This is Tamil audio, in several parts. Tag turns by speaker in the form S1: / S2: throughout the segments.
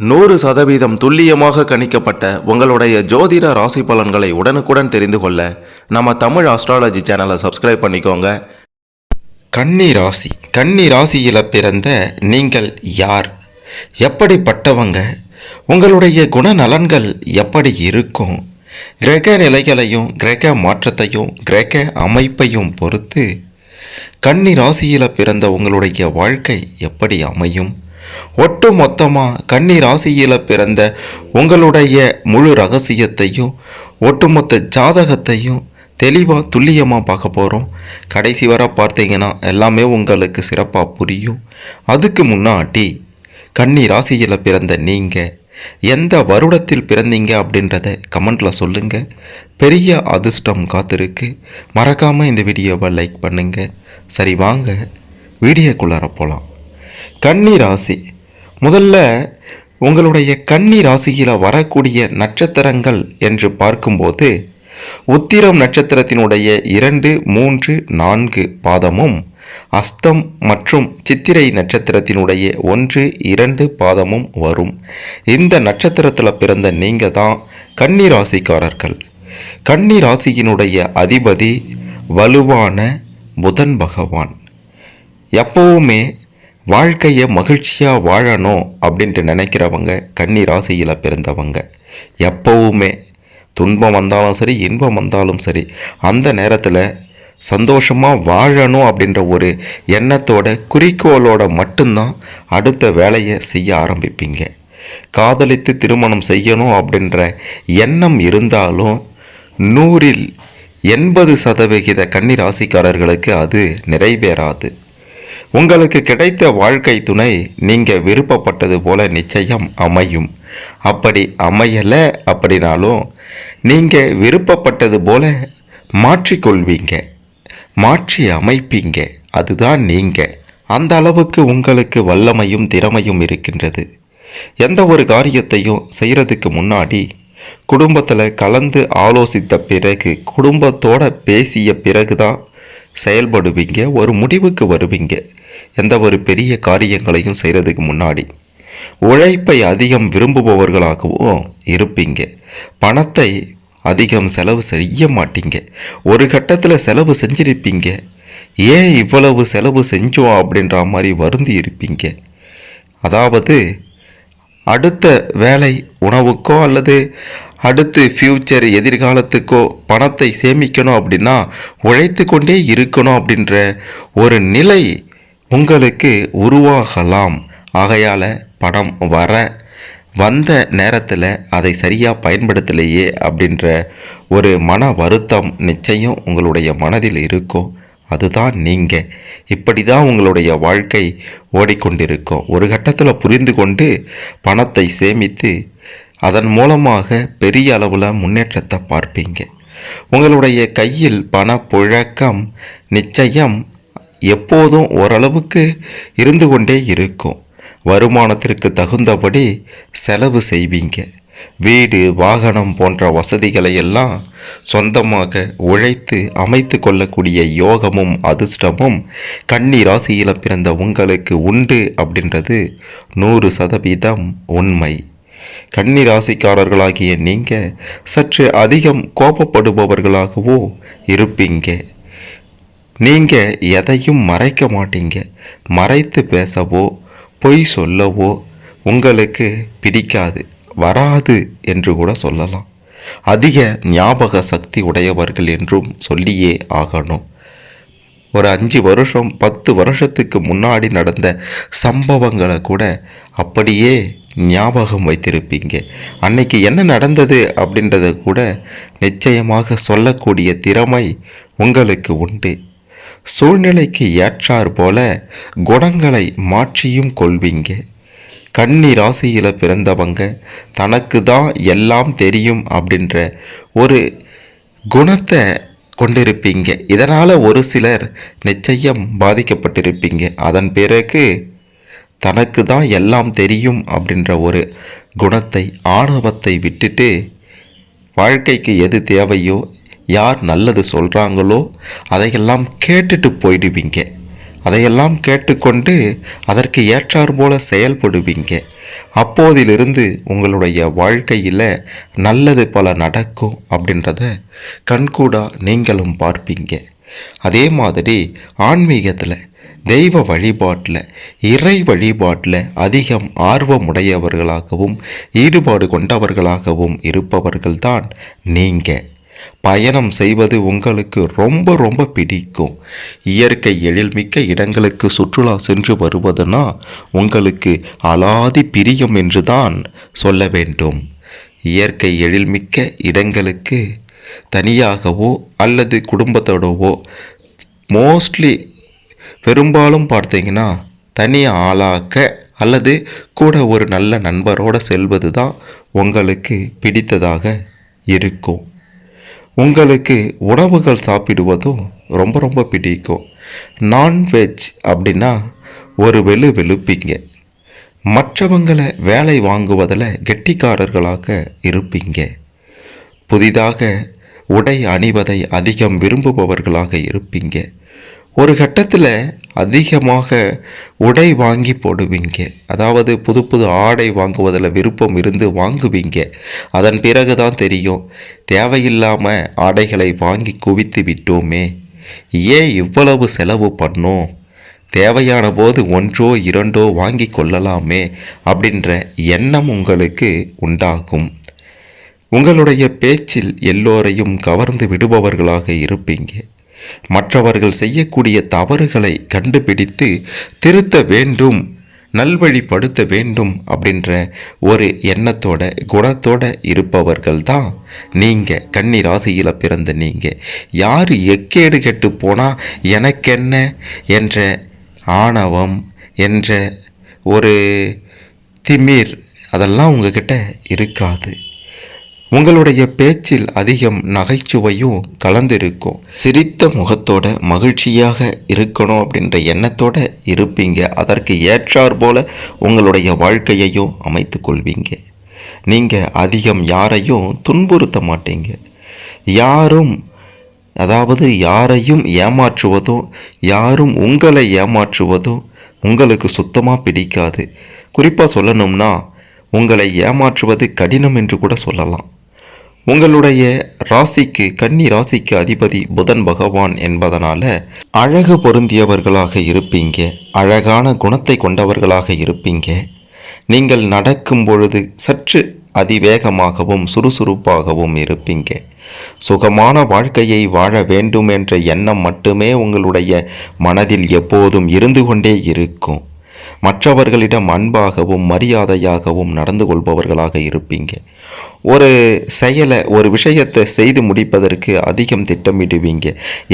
S1: நூறு சதவீதம் துல்லியமாக கணிக்கப்பட்ட உங்களுடைய ஜோதிட ராசி பலன்களை உடனுக்குடன் தெரிந்து கொள்ள நம்ம தமிழ் ஆஸ்ட்ராலஜி சேனலை சப்ஸ்கிரைப் பண்ணிக்கோங்க. கன்னி ராசி. கன்னி ராசியில் பிறந்த நீங்கள் யார்? எப்படிப்பட்டவங்க? உங்களுடைய குணநலன்கள் எப்படி இருக்கும்? கிரக நிலைகளையும் கிரக மாற்றத்தையும் கிரக அமைப்பையும் பொறுத்து கன்னி ராசியில் பிறந்த உங்களுடைய வாழ்க்கை எப்படி அமையும்? ஒட்டு மொத்தமாக கன்னி ராசியில் பிறந்த உங்களுடைய முழு ரகசியத்தையும் ஒட்டுமொத்த ஜாதகத்தையும் தெளிவாக துல்லியமாக பார்க்க போகிறோம் கடைசி வர பார்த்தீங்கன்னா எல்லாமே உங்களுக்கு சிறப்பாக புரியும். அதுக்கு முன்னாடி கன்னி ராசியில் பிறந்த நீங்கள் எந்த வருடத்தில் பிறந்தீங்க அப்படின்றத கமெண்ட்டில் சொல்லுங்கள் பெரிய அதிர்ஷ்டம் காத்திருக்கு. மறக்காமல் இந்த வீடியோவை லைக் பண்ணுங்கள் சரி வாங்க. வீடியோக்குள்ளார போகலாம் கன்னி ராசி முதல்ல உங்களுடைய கன்னி ராசியில் வரக்கூடிய நட்சத்திரங்கள் என்று பார்க்கும்போது உத்திரம் நட்சத்திரத்தினுடைய இரண்டு மூன்று நான்கு பாதமும் அஸ்தம் மற்றும் சித்திரை நட்சத்திரத்தினுடைய ஒன்று இரண்டு பாதமும் வரும். இந்த நட்சத்திரத்தில் பிறந்த நீங்கள் தான் கன்னி ராசிக்காரர்கள் கன்னி ராசியினுடைய அதிபதி வலுவான புதன் பகவான். எப்பவுமே வாழ்க்கையை மகிழ்ச்சியாக வாழணும் அப்படின்ட்டு நினைக்கிறவங்க கன்னி ராசியில் பிறந்தவங்க. எப்பவுமே துன்பம் வந்தாலும் சரி இன்பம் வந்தாலும் சரி அந்த நேரத்தில் சந்தோஷமாக வாழணும் அப்படின்ற ஒரு எண்ணத்தோட குறிக்கோளோட மட்டும்தான் அடுத்த வேலையை செய்ய ஆரம்பிப்பீங்க. காதலித்து திருமணம் செய்யணும் அப்படின்ற எண்ணம் இருந்தாலும் நூறில் எண்பது சதவிகித கன்னி ராசிக்காரர்களுக்கு அது நிறைவேறாது. உங்களுக்கு கிடைத்த வாழ்க்கை துணை நீங்கள் விருப்பப்பட்டது போல நிச்சயம் அமையும். அப்படி அமையலை அப்படின்னாலும் நீங்கள் விருப்பப்பட்டது போல மாற்றிக்கொள்வீங்க. மாற்றி அமைப்பீங்க. அதுதான் நீங்கள் அந்த அளவுக்கு உங்களுக்கு வல்லமையும் திறமையும் இருக்கின்றது. எந்த ஒரு காரியத்தையும் செய்கிறதுக்கு முன்னாடி குடும்பத்தில் கலந்து ஆலோசித்த பிறகு குடும்பத்தோட பேசிய பிறகு தான் செயல்படுவீங்க ஒரு முடிவுக்கு வருவீங்க. எந்த ஒரு பெரிய காரியங்களையும் செய்கிறதுக்கு முன்னாடி உழைப்பை அதிகம் விரும்புபவர்களாகவும் இருப்பீங்க. பணத்தை அதிகம் செலவு செய்ய மாட்டீங்க. ஒரு கட்டத்தில் செலவு செஞ்சிருப்பீங்க. ஏன் இவ்வளவு செலவு செஞ்சோம் அப்படின்ற மாதிரி வருந்தி இருப்பீங்க. அதாவது அடுத்த வேலை உணவுக்கோ அல்லது அடுத்து ஃப்யூச்சர் எதிர்காலத்துக்கோ பணத்தை சேமிக்கணும் அப்படின்னா உழைத்து கொண்டே இருக்கணும் அப்படின்ற ஒரு நிலை உங்களுக்கு உருவாகலாம். ஆகையால் பணம் வர வந்த நேரத்தில் அதை சரியாக பயன்படுத்தலையே அப்படின்ற ஒரு மன வருத்தம் நிச்சயம் உங்களுடைய மனதில் இருக்கும். அதுதான் நீங்கள் இப்படி தான் உங்களுடைய வாழ்க்கை ஓடிக்கொண்டிருக்கும். ஒரு கட்டத்தில் புரிந்து கொண்டு பணத்தை சேமித்து அதன் மூலமாக பெரிய அளவில் முன்னேற்றத்தை பார்ப்பீங்க. உங்களுடைய கையில் பணப்புழக்கம் நிச்சயம் எப்போதும் ஓரளவுக்கு இருந்து கொண்டே இருக்கும். வருமானத்திற்கு தகுந்தபடி செலவு செய்வீங்க. வீடு வாகனம் போன்ற வசதிகளை எல்லாம் சொந்தமாக உழைத்து அமைத்து கொள்ளக்கூடிய யோகமும் அதிர்ஷ்டமும் கன்னி ராசியில் பிறந்த உங்களுக்கு உண்டு அப்படின்றது நூறு சதவீதம் உண்மை. கன்னி ராசிக்காரர்களாகிய நீங்கள் சற்று அதிகம் கோபப்படுபவர்களாகவோ இருப்பீங்க. நீங்கள் எதையும் மறைக்க மாட்டீங்க. மறைத்து பேசவோ பொய் சொல்லவோ உங்களுக்கு பிடிக்காது வராது என்று கூட சொல்லலாம். அதிக ஞாபக சக்தி உடையவர்கள் என்றும் சொல்லியே ஆகணும். ஒரு அஞ்சு வருஷம் பத்து வருஷத்துக்கு முன்னாடி நடந்த சம்பவங்களை கூட அப்படியே ஞாபகம் வைத்திருப்பீங்க. அன்னைக்கு என்ன நடந்தது அப்படின்றத கூட நிச்சயமாக சொல்லக்கூடிய திறமை உங்களுக்கு உண்டு. சூழ்நிலைக்கு ஏற்றார் போல குணங்களை மாற்றியும் கொள்வீங்க. கன்னி ராசியில் பிறந்தவங்க தனக்கு தான் எல்லாம் தெரியும் அப்படின்ற ஒரு குணத்தை கொண்டிருப்பீங்க. இதனால் ஒரு சிலர் நிச்சயம் பாதிக்கப்பட்டிருப்பீங்க. அதன் பிறகு தனக்கு தான் எல்லாம் தெரியும் அப்படின்ற ஒரு குணத்தை ஆணவத்தை விட்டுட்டு வாழ்க்கைக்கு எது தேவையோ யார் நல்லது சொல்கிறாங்களோ அதையெல்லாம் கேட்டுட்டு போயிடுவீங்க. அதையெல்லாம் கேட்டுக்கொண்டு அதற்கு ஏற்றாற்போல செயல்படுவீங்க. அப்போதிலிருந்து உங்களுடைய வாழ்க்கையில் நல்லது பல நடக்கும் அப்படின்றத கண்கூடாக நீங்களும் பார்ப்பீங்க. அதே மாதிரி ஆன்மீகத்தில் தெய்வ வழிபாட்டில் இறை வழிபாட்டில் அதிகம் ஆர்வமுடையவர்களாகவும் ஈடுபாடு கொண்டவர்களாகவும் இருப்பவர்கள்தான் நீங்கள் பயணம் செய்வது உங்களுக்கு ரொம்ப ரொம்ப பிடிக்கும். இயற்கை எழில்மிக்க இடங்களுக்கு சுற்றுலா சென்று வருவதுனா உங்களுக்கு அலாதி பிரியம் என்று தான் சொல்ல வேண்டும். இயற்கை எழில்மிக்க இடங்களுக்கு தனியாகவோ அல்லது குடும்பத்தோடவோ மோஸ்ட்லி பெரும்பாலும் பார்த்தீங்கன்னா தனியாக ஆளாக்க அல்லது கூட ஒரு நல்ல நண்பரோடு செல்வது தான் உங்களுக்கு பிடித்ததாக இருக்கும். உங்களுக்கு உணவுகள் சாப்பிடுவதும் ரொம்ப ரொம்ப பிடிக்கும். நான்வெஜ் அப்படின்னா ஒரு வெளு வெளுப்பீங்க. மற்றவங்களை வேலை வாங்குவதில் கெட்டிக்காரர்களாக இருப்பீங்க. புதிதாக உடை அணிவதை அதிகம் விரும்புபவர்களாக இருப்பீங்க. ஒரு கட்டத்தில் அதிகமாக உடை வாங்கி போடுவீங்க. அதாவது புது புது ஆடை வாங்குவதில் விருப்பம் இருந்து வாங்குவீங்க. அதன் பிறகு தான் தெரியும் தேவையில்லாமல் ஆடைகளை வாங்கி குவித்து விட்டோமே. ஏன் இவ்வளவு செலவு பண்ணோம்? தேவையான போது ஒன்றோ இரண்டோ வாங்கி கொள்ளலாமே அப்படின்ற எண்ணம் உங்களுக்கு உண்டாகும். உங்களுடைய பேச்சில் எல்லோரையும் கவர்ந்து விடுபவர்களாக இருப்பீங்க. மற்றவர்கள் செய்யக்கூடிய தவறுகளை கண்டுபிடித்து திருத்த வேண்டும் நல்வழிப்படுத்த வேண்டும் அப்படின்ற ஒரு எண்ணத்தோட குணத்தோட இருப்பவர்கள் தான் நீங்கள் கன்னி ராசியில் பிறந்த நீங்கள் யார் எக்கேடு கெட்டு போனால் எனக்கென்ன என்ற ஆணவம் என்ற ஒரு திமிர் அதெல்லாம் உங்ககிட்ட இருக்காது. உங்களுடைய பேச்சில் அதிகம் நகைச்சுவையும் கலந்திருக்கும் சிரித்த முகத்தோட மகிழ்ச்சியாக இருக்கணும் அப்படின்ற எண்ணத்தோட இருப்பீங்க. அதற்கு ஏற்றார் போல உங்களுடைய வாழ்க்கையையும் அமைத்து கொள்வீங்க. நீங்கள் அதிகம் யாரையும் துன்புறுத்த மாட்டீங்க. யாரும் அதாவது யாரையும் ஏமாற்றுவதும் யாரும் உங்களை ஏமாற்றுவதும் உங்களுக்கு சுத்தமாக பிடிக்காது. குறிப்பாக சொல்லணும்னா உங்களை ஏமாற்றுவது கடினம் என்று கூட சொல்லலாம். உங்களுடைய ராசிக்கு கன்னி ராசிக்கு அதிபதி புதன் பகவான் என்பதனால அழகு பொருந்தியவர்களாக இருப்பீங்க. அழகான குணத்தை கொண்டவர்களாக இருப்பீங்க. நீங்கள் நடக்கும் பொழுது சற்று அதிவேகமாகவும் சுறுசுறுப்பாகவும் இருப்பீங்க. சுகமான வாழ்க்கையை வாழ வேண்டும் என்ற எண்ணம் மட்டுமே உங்களுடைய மனதில் எப்போதும் இருந்து கொண்டே இருக்கும். மற்றவர்களிடம் அன்பாகவும் மரியாதையாகவும் நடந்து கொள்பவர்களாக இருப்பீங்க. ஒரு செயலை ஒரு விஷயத்தை செய்து முடிப்பதற்கு அதிகம் திட்டமிடுவீங்க.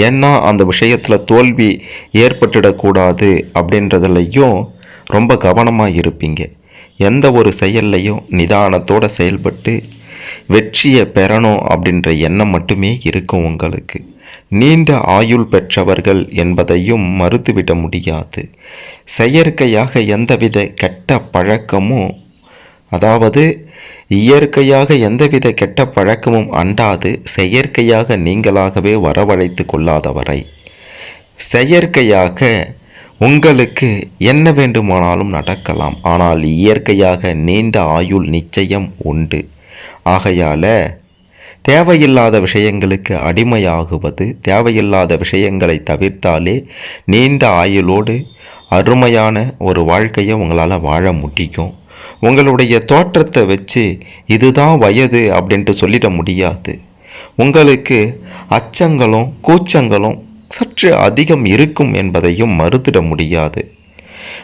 S1: ஏன்னா அந்த விஷயத்தில் தோல்வி ஏற்பட்டுடக்கூடாது அப்படின்றதுலையும் ரொம்ப கவனமாக இருப்பீங்க. எந்த ஒரு செயல்லையும் நிதானத்தோடு செயல்பட்டு வெற்றியை பெறணும் அப்படின்ற எண்ணம் மட்டுமே இருக்கும் உங்களுக்கு. நீண்ட ஆயுள் பெற்றவர்கள் என்பதையும் மறுத்துவிட முடியாது. செயற்கையாக எந்தவித கெட்ட பழக்கமும் அதாவது இயற்கையாக எந்தவித கெட்ட பழக்கமும் அண்டாது செயற்கையாக நீங்களாகவே வரவழைத்து கொள்ளாதவரை. செயற்கையாக உங்களுக்கு என்ன வேண்டுமானாலும் நடக்கலாம் ஆனால் இயற்கையாக நீண்ட ஆயுள் நிச்சயம் உண்டு. ஆகையால் தேவையில்லாத விஷயங்களுக்கு அடிமையாகுவது தேவையில்லாத விஷயங்களை தவிர்த்தாலே நீண்ட ஆயுளோடு அருமையான ஒரு வாழ்க்கையை உங்களால் வாழ முடியும். உங்களுடைய தோற்றத்தை வச்சு இதுதான் வயது அப்படின்ட்டு சொல்லிட முடியாது. உங்களுக்கு அச்சங்களும் கூச்சங்களும் சற்று அதிகம் இருக்கும் என்பதையும் மறுத்திட முடியாது.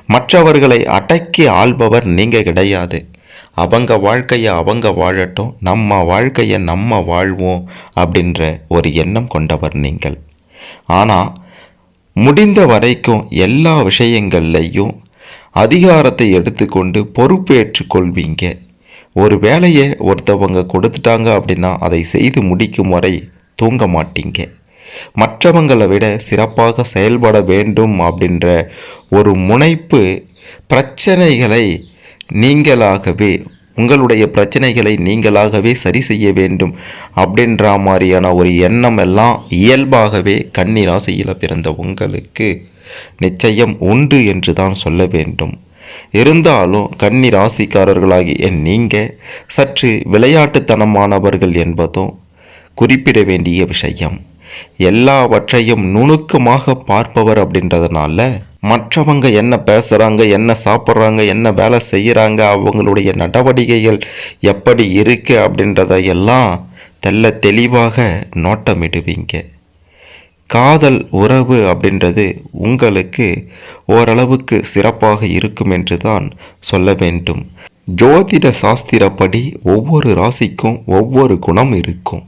S1: மற்றவர்களை அடக்கி ஆள்பவர் நீங்கள் கிடையாது. அவங்க வாழ்க்கையை அவங்க வாழட்டும் நம்ம வாழ்க்கையை நம்ம வாழ்வோம் அப்படின்ற ஒரு எண்ணம் கொண்டவர் நீங்கள். ஆனால் முடிந்த வரைக்கும் எல்லா விஷயங்கள்லையும் அதிகாரத்தை எடுத்துக்கொண்டு பொறுப்பேற்று கொள்வீங்க. ஒரு வேலையை ஒருத்தவங்க கொடுத்துட்டாங்க அப்படின்னா அதை செய்து முடிக்கும் வரை தூங்க மாட்டீங்க. மற்றவங்களை விட சிறப்பாக செயல்பட வேண்டும் அப்படின்ற ஒரு முனைப்பு பிரச்சனைகளை நீங்களாகவே உங்களுடைய பிரச்சனைகளை நீங்களாகவே சரி செய்ய வேண்டும் அப்படின்ற மாதிரியான ஒரு எண்ணம் எல்லாம் இயல்பாகவே கன்னி ராசியில் பிறந்த உங்களுக்கு நிச்சயம் உண்டு என்று தான் சொல்ல வேண்டும். இருந்தாலும் கன்னி ராசிக்காரர்களாகிய நீங்கள் சற்று விளையாட்டுத்தனமானவர்கள் என்பதும் குறிப்பிட வேண்டிய விஷயம். எல்லாவற்றையும் நுணுக்கமாக பார்ப்பவர் அப்படின்றதுனால மற்றவங்க என்ன பேசுகிறாங்க என்ன சாப்பிட்றாங்க என்ன வேலை செய்கிறாங்க அவங்களுடைய நடவடிக்கைகள் எப்படி இருக்குது அப்படின்றத எல்லாம் தெல்ல தெளிவாக நோட்டமிடுவீங்க. காதல் உறவு அப்படின்றது உங்களுக்கு ஓரளவுக்கு சிறப்பாக இருக்கும் என்று தான் சொல்ல வேண்டும். ஜோதிட சாஸ்திரப்படி ஒவ்வொரு ராசிக்கும் ஒவ்வொரு குணம் இருக்கும்.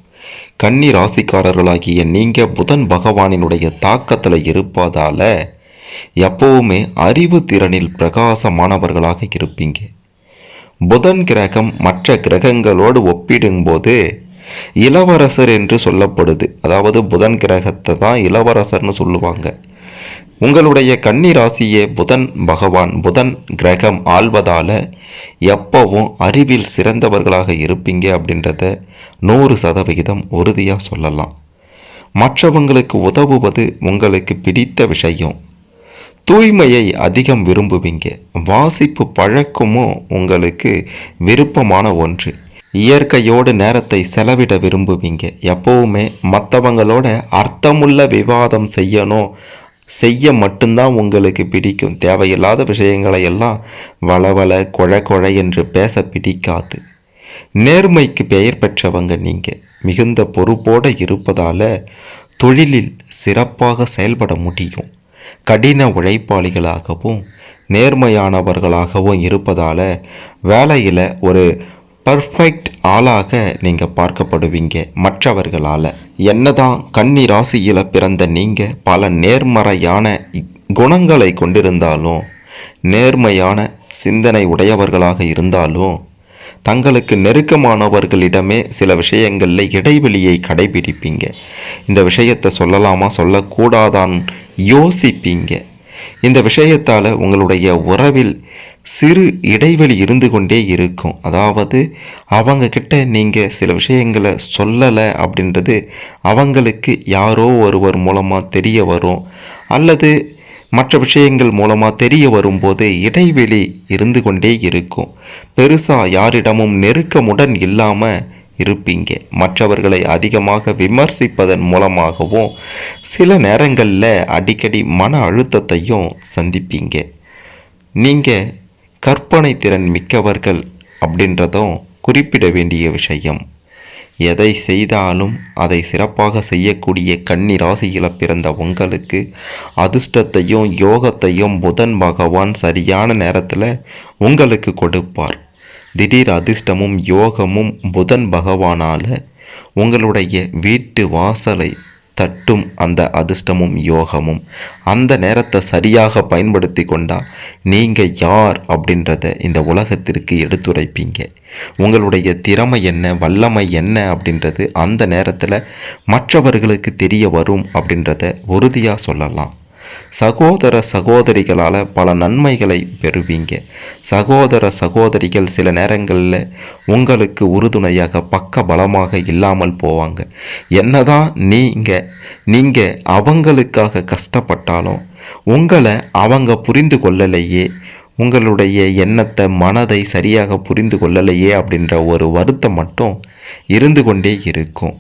S1: கன்னி ராசிக்காரர்களாகிய நீங்கள் புதன் பகவானினுடைய தாக்கத்தில் இருப்பதால் எப்பவுமே அறிவு திறனில் பிரகாசமானவர்களாக இருப்பீங்க. புதன் கிரகம் மற்ற கிரகங்களோடு ஒப்பிடும்போது இளவரசர் என்று சொல்லப்படுது. அதாவது புதன் கிரகத்தை தான் இளவரசர்னு சொல்லுவாங்க. உங்களுடைய கன்னி ராசியே புதன் பகவான். புதன் கிரகம் ஆள்வதால் எப்பவும் அறிவில் சிறந்தவர்களாக இருப்பீங்க அப்படின்றத நூறு சதவிகிதம் உறுதியாக சொல்லலாம். மற்றவங்களுக்கு உதவுவது உங்களுக்கு பிடித்த விஷயம். தூய்மையை அதிகம் விரும்புவீங்க. வாசிப்பு பழக்கமும் உங்களுக்கு விருப்பமான ஒன்று. இயற்கையோடு நேரத்தை செலவிட விரும்புவீங்க. எப்பவுமே மற்றவங்களோட அர்த்தமுள்ள விவாதம் செய்யணும். செய்ய மட்டும்தான் உங்களுக்கு பிடிக்கும். தேவையில்லாத விஷயங்களை எல்லாம் வளவள கொழ கொழ என்று பேச பிடிக்காது. நேர்மைக்கு பெயர் பெற்றவங்க நீங்கள் மிகுந்த பொறுப்போடு இருப்பதால் தொழிலில் சிறப்பாக செயல்பட முடியும். கடின உழைப்பாளிகளாகவும் நேர்மையானவர்களாகவும் இருப்பதால் வேலையில் ஒரு பர்ஃபெக்ட் ஆளாக நீங்கள் பார்க்கப்படுவீங்க மற்றவர்களால். என்னதான் கன்னி ராசியில் பிறந்த நீங்கள் பல நேர்மறையான குணங்களை கொண்டிருந்தாலும் நேர்மையான சிந்தனை உடையவர்களாக இருந்தாலும் தங்களுக்கு நெருக்கமானவர்களிடமே சில விஷயங்களில் இடைவெளியை கடைபிடிப்பீங்க. இந்த விஷயத்தை சொல்லலாமா? சொல்லக்கூடாதான் யோசிப்பீங்க. இந்த விஷயத்தால் உங்களுடைய உறவில் சிறு இடைவெளி இருந்து கொண்டே இருக்கும். அதாவது அவங்கக்கிட்ட நீங்கள் சில விஷயங்களை சொல்லலை அப்படின்றது அவங்களுக்கு யாரோ ஒருவர் மூலமாக தெரிய வரும். அல்லது மற்ற விஷயங்கள் மூலமாக தெரிய வரும்போது இடைவெளி இருந்து கொண்டே இருக்கும். பெருசாக யாரிடமும் நெருக்கமுடன் இல்லாமல் இருப்பீங்க. மற்றவர்களை அதிகமாக விமர்சிப்பதன் மூலமாகவும் சில நேரங்களில் அடிக்கடி மன அழுத்தத்தையும் சந்திப்பீங்க. நீங்கள் கற்பனை திறன் மிக்கவர்கள் அப்படின்றதும் குறிப்பிட வேண்டிய விஷயம். எதை செய்தாலும் அதை சிறப்பாக செய்யக்கூடிய கன்னி ராசியில் பிறந்த உங்களுக்கு அதிர்ஷ்டத்தையும் யோகத்தையும் புதன் பகவான் சரியான நேரத்தில் உங்களுக்கு கொடுப்பார். திடீர் அதிர்ஷ்டமும் யோகமும் புதன் பகவானால் உங்களுடைய வீட்டு வாசலை தட்டும் அந்த அதிர்ஷ்டமும் யோகமும். அந்த நேரத்தை சரியாக பயன்படுத்தி கொண்டா நீங்கள் யார் அப்படின்றத இந்த உலகத்திற்கு எடுத்துரைப்பீங்க. உங்களுடைய திறமை என்ன வல்லமை என்ன அப்படின்றது அந்த நேரத்தில் மற்றவர்களுக்கு தெரிய வரும் அப்படின்றத உறுதியாக சொல்லலாம். சகோதர சகோதரிகளால் பல நன்மைகளை பெறுவீங்க. சகோதர சகோதரிகள் சில நேரங்களில் உங்களுக்கு உறுதுணையாக பக்க பலமாக இல்லாமல் போவாங்க. என்னதான் நீங்கள் நீங்கள் அவங்களுக்காக கஷ்டப்பட்டாலும் உங்களை அவங்க புரிந்து கொள்ளலையே உங்களுடைய எண்ணத்தை மனதை சரியாக புரிந்து கொள்ளலையே அப்படின்ற ஒரு வருத்தம் மட்டும் இருந்து கொண்டே இருக்கும்.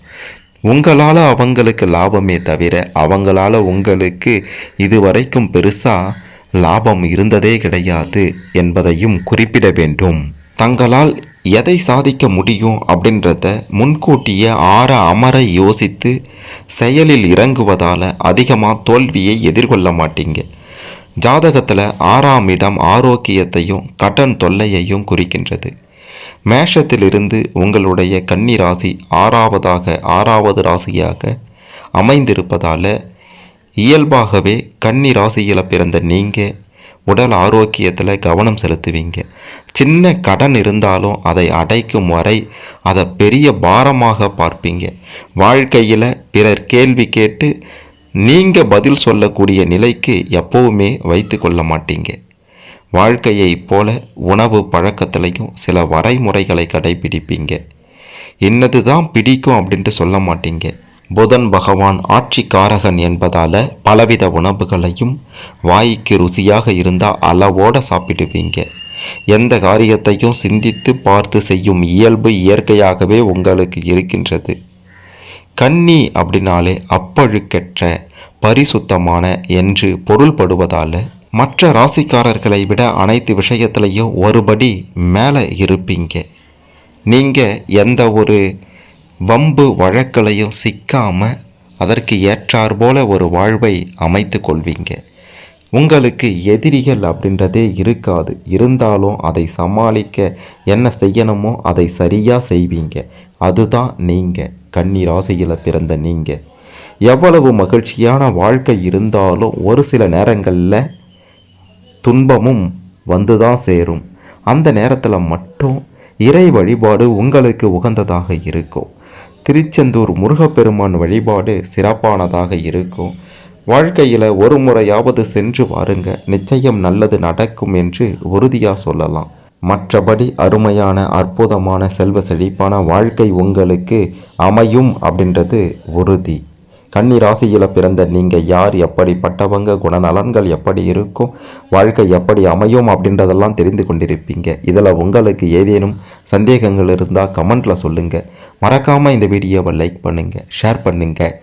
S1: உங்களால் அவங்களுக்கு லாபமே தவிர அவங்களால் உங்களுக்கு இதுவரைக்கும் பெருசாக லாபம் இருந்ததே கிடையாது என்பதையும் குறிப்பிட வேண்டும். தங்களால் எதை சாதிக்க முடியும் அப்படின்றத முன்கூட்டியே ஆற அமர யோசித்து செயலில் இறங்குவதால் அதிகமாக தோல்வியை எதிர்கொள்ள மாட்டீங்க. ஜாதகத்தில் ஆறாம் இடம் ஆரோக்கியத்தையும் கடன் தொல்லையையும் குறிக்கின்றது. மேஷத்திலிருந்து உங்களுடைய கன்னி ராசி ஆறாவதாக ஆறாவது ராசியாக அமைந்திருப்பதால் இயல்பாகவே கன்னி ராசியில் பிறந்த நீங்கள் உடல் ஆரோக்கியத்தில் கவனம் செலுத்துவீங்க. சின்ன கடன் இருந்தாலும் அதை அடைக்கும் வரை அதை பெரிய பாரமாக பார்ப்பீங்க. வாழ்க்கையில் பிறர் கேள்வி கேட்டு நீங்கள் பதில் சொல்லக்கூடிய நிலைக்கு எப்போவுமே வைத்து கொள்ள மாட்டீங்க. வாழ்க்கையைப் போல உணவு பழக்கத்திலையும் சில வரைமுறைகளை கடைபிடிப்பீங்க. என்னது தான் பிடிக்கும் அப்படின்ட்டு சொல்ல மாட்டீங்க. புதன் பகவான் ஆட்சிக்காரகன் என்பதால் பலவித உணவுகளையும் வாய்க்கு ருசியாக இருந்தால் அளவோடு சாப்பிடுவீங்க. எந்த காரியத்தையும் சிந்தித்து பார்த்து செய்யும் இயல்பு இயற்கையாகவே உங்களுக்கு இருக்கின்றது. கன்னி அப்படின்னாலே அப்பழுக்கற்ற பரிசுத்தமான என்று பொருள்படுவதால் மற்ற ராசிக்காரர்களை விட அனைத்து விஷயத்திலையும் ஒருபடி மேலே இருப்பீங்க. நீங்கள் எந்த ஒரு வம்பு வழக்களையும் சிக்காமல் அதற்கு ஏற்றாற்போல ஒரு வாழ்வை அமைத்து கொள்வீங்க. உங்களுக்கு எதிரிகள் அப்படின்றதே இருக்காது. இருந்தாலும் அதை சமாளிக்க என்ன செய்யணுமோ அதை சரியாக செய்வீங்க. அதுதான் நீங்கள் கன்னி ராசியில் பிறந்த நீங்கள் எவ்வளவு மகிழ்ச்சியான வாழ்க்கை இருந்தாலும் ஒரு சில நேரங்களில் துன்பமும் வந்து தான் சேரும். அந்த நேரத்தில் மட்டும் இறை வழிபாடு உங்களுக்கு உகந்ததாக இருக்கும். திருச்செந்தூர் முருகப்பெருமான் வழிபாடு சிறப்பானதாக இருக்கும். வாழ்க்கையில் ஒரு முறையாவது சென்று வாருங்க. நிச்சயம் நல்லது நடக்கும் என்று உறுதியாக சொல்லலாம். மற்றபடி அருமையான அற்புதமான செல்வ செழிப்பான வாழ்க்கை உங்களுக்கு அமையும் அப்படின்றது உறுதி. கன்னி ராசியில் பிறந்த நீங்கள் யார்? எப்படிப்பட்டவங்க? குணநலன்கள் எப்படி இருக்கும்? வாழ்க்கை எப்படி அமையும்? அப்படின்றதெல்லாம் தெரிந்து கொண்டிருப்பீங்க. இதில் உங்களுக்கு ஏதேனும் சந்தேகங்கள் இருந்தால் கமெண்ட்டில் சொல்லுங்கள் மறக்காமல் இந்த வீடியோவை லைக் பண்ணுங்கள் ஷேர் பண்ணுங்கள்